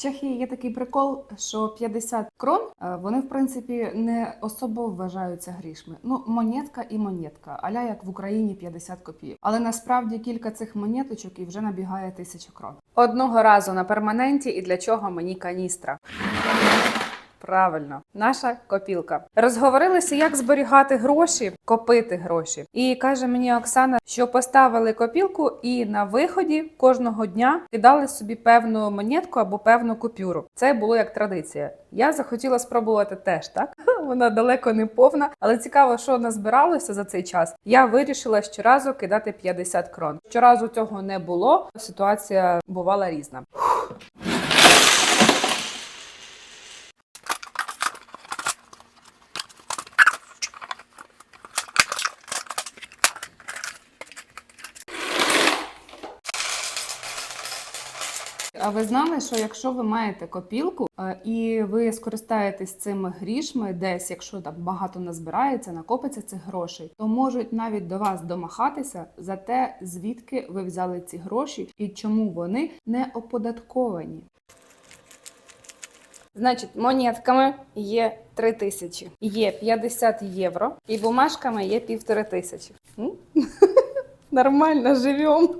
Чехії є такий прикол, що 50 крон е, вони в принципі не особо вважаються грішми. Ну, монетка і монетка, аля як в Україні 50 копійок. Але насправді кілька цих монеточок і вже набігає тисяча крон. Одного разу на перманенті, і для чого мені каністра? Правильно, наша копілка. Розговорилися, як зберігати гроші, копити гроші. І каже мені Оксана, що поставили копілку і на виході кожного дня кидали собі певну монетку або певну купюру. Це було як традиція. Я захотіла спробувати теж так. Вона далеко не повна, але цікаво, що назбиралося за цей час. Я вирішила щоразу кидати 50 крон. Щоразу цього не було. Ситуація бувала різна. А ви знали, що якщо ви маєте копілку е, і ви скористаєтесь цими грішми, десь, якщо там багато назбирається, накопиться цих грошей, то можуть навіть до вас домахатися за те, звідки ви взяли ці гроші і чому вони не оподатковані. Значить, монетками є 3 тисячі, є 50 євро, і бумажками є півтори тисячі. Нормально живемо.